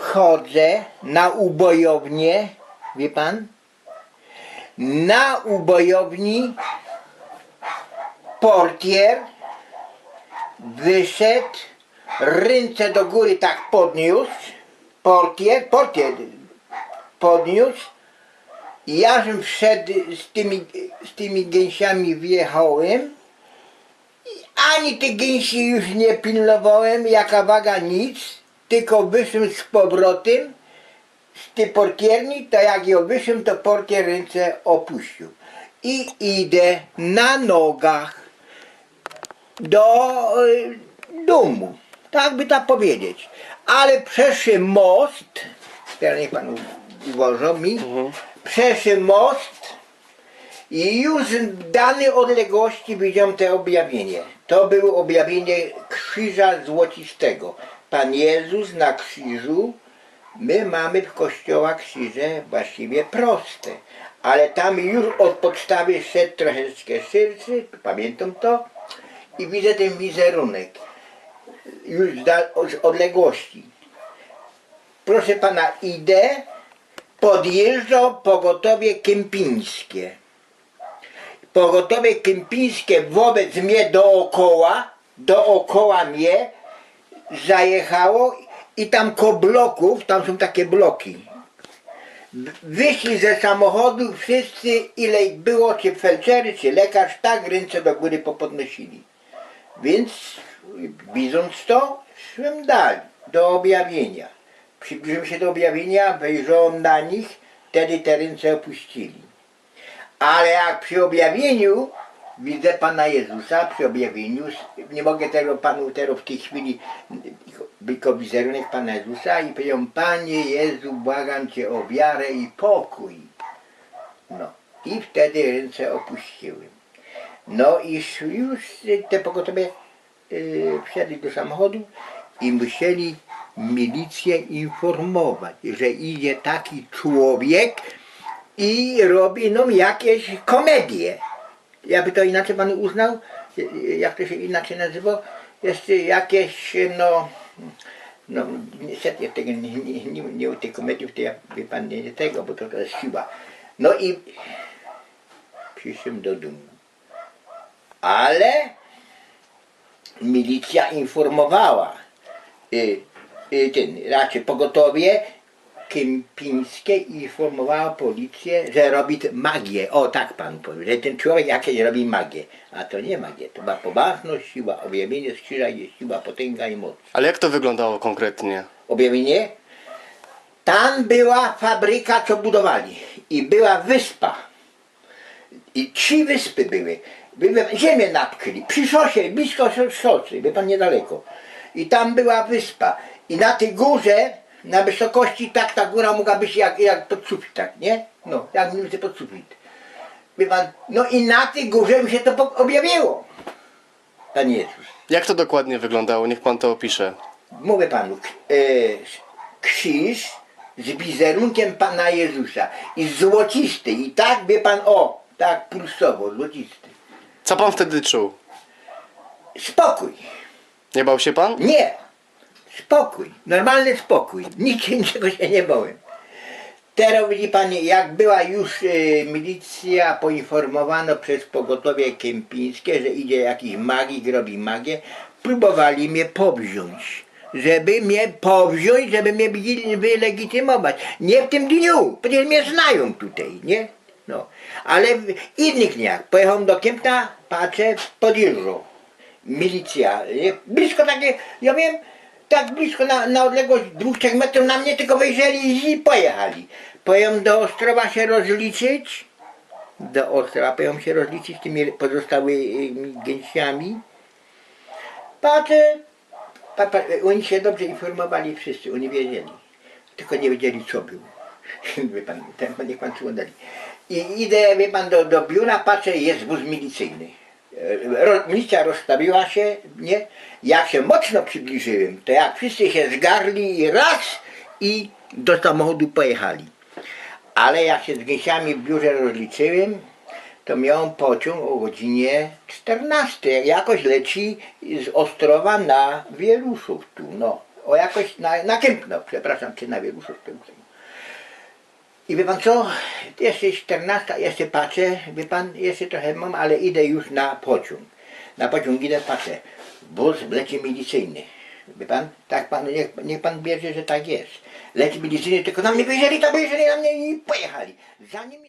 wchodzę na ubojownię, wie pan? Na ubojowni portier wyszedł, ręce do góry tak podniósł, portier, portier podniósł i ja żem wszedł z tymi, z tymi gęsiami wjechałem ani tych gęsi już nie pilnowałem, jaka waga nic, tylko wyszłem z powrotem z tej portierni, to jak ją wyszłem, to portier ręce opuścił. I idę na nogach do y, domu, tak by tak powiedzieć. Ale przeszły most, teraz niech pan u- ułoży mi, przeszły most i już w danej odległości widziałem te objawienie. To było objawienie krzyża złocistego. Pan Jezus na krzyżu, my mamy w kościołach krzyże właściwie proste, ale tam już od podstawy szedł troszeczkę szyrszy, pamiętam to, i widzę ten wizerunek już z odległości. Proszę pana, idę, podjeżdża pogotowie kempińskie. Pogotowie kempińskie wobec mnie dookoła, dookoła mnie zajechało i tam ko bloków, tam są takie bloki. Wyszli ze samochodu wszyscy, ile ich było, czy felczery, czy lekarz, tak ręce do góry popodnosili. Więc widząc to, szłem dalej, do objawienia. Przybliżyłem się do objawienia, wejrzałem na nich, wtedy te ręce opuścili. Ale jak przy objawieniu widzę Pana Jezusa, przy objawieniu, nie mogę tego Panu teraz w tej chwili, tylko wizerunek Pana Jezusa i powiedziałem, Panie Jezu, błagam Cię o wiarę i pokój. No i wtedy ręce opuściły. No i już te pogotowie yy, wsiadli do samochodu i musieli milicję informować, że idzie taki człowiek i robi no jakieś komedie. Ja by to inaczej pan uznał, jak to się inaczej nazywa, jeszcze jakieś no no niestety tego nie, nie, nie, nie tej komedii, to ja wie pan nie, tego, bo to, jest siła. No i przyszedłem do domu. Ale milicja informowała y, y, ten, raczej pogotowie kępińskie informowała policję, że robi magię. O tak pan powie, że ten człowiek jakieś robi magię. A to nie magię, to była poważność, siła, objawienie z krzyża jest siła, potęga i moc. Ale jak to wyglądało konkretnie? Objawienie? Tam była fabryka, co budowali. I była wyspa. I trzy wyspy były. były ziemię napkryli. Przy szosie, blisko szosy, wie pan niedaleko. I tam była wyspa. I na tej górze, na wysokości, tak ta góra mogła być jak, jak pod sufit, tak, nie? No, jak mniej pod sufit. No i na tej górze mi się to objawiło. Pan Jezus. Jak to dokładnie wyglądało? Niech pan to opisze. mówię panu, e, krzyż z wizerunkiem Pana Jezusa i złocisty i tak wie pan, o, tak pulsowo, złocisty. Co pan wtedy czuł? Spokój, Nie bał się pan? nie, spokój, normalny spokój, nic niczego się nie bałem. Teraz widzi pani, jak była już e, milicja, poinformowano przez pogotowie kępińskie, że idzie jakiś magik, robi magię, próbowali mnie powziąć. Żeby mnie powziąć, żeby mnie wy- wylegitymować. Nie w tym dniu, przecież mnie znają tutaj, nie? No. Ale w innych dniach. Pojechałem do Kępna, patrzę, podjeżdżą. Milicja, nie? blisko takie, ja wiem, tak blisko na, na odległość dwóch, trzech metrów na mnie tylko wejrzeli i pojechali. Pojechałem do Ostrowa się rozliczyć, do Ostrowa pojechałem się rozliczyć z tymi pozostałymi gęsiami. Patrzę, pa, pa, oni się dobrze informowali wszyscy, oni wiedzieli, tylko nie wiedzieli co było. Wie pan, ten, niech pan. I idę, wie pan, do, do biura, patrzę, jest wóz milicyjny. E, Ro, milicja rozstawiła się, nie? Jak się mocno przybliżyłem, to jak wszyscy się zgarli raz i do samochodu pojechali. Ale jak się z gęsiami w biurze rozliczyłem, to miałem pociąg o godzinie 14. Jakoś leci z Ostrowa na Wieluszów tu, no. O jakoś na, na Kępno, przepraszam, czy na Wielu Szóstym. I wie pan co? Jeszcze 14, jeszcze patrzę, wie pan, jeszcze trochę mam, ale idę już na pociąg. Na pociąg idę, patrzę. Bus leci milicyjny. Wie pan? Tak pan, niech, niech pan bierze, że tak jest. Leci milicyjny, tylko na mnie wyjrzeli, to wyjrzeli na mnie i pojechali. Za nimi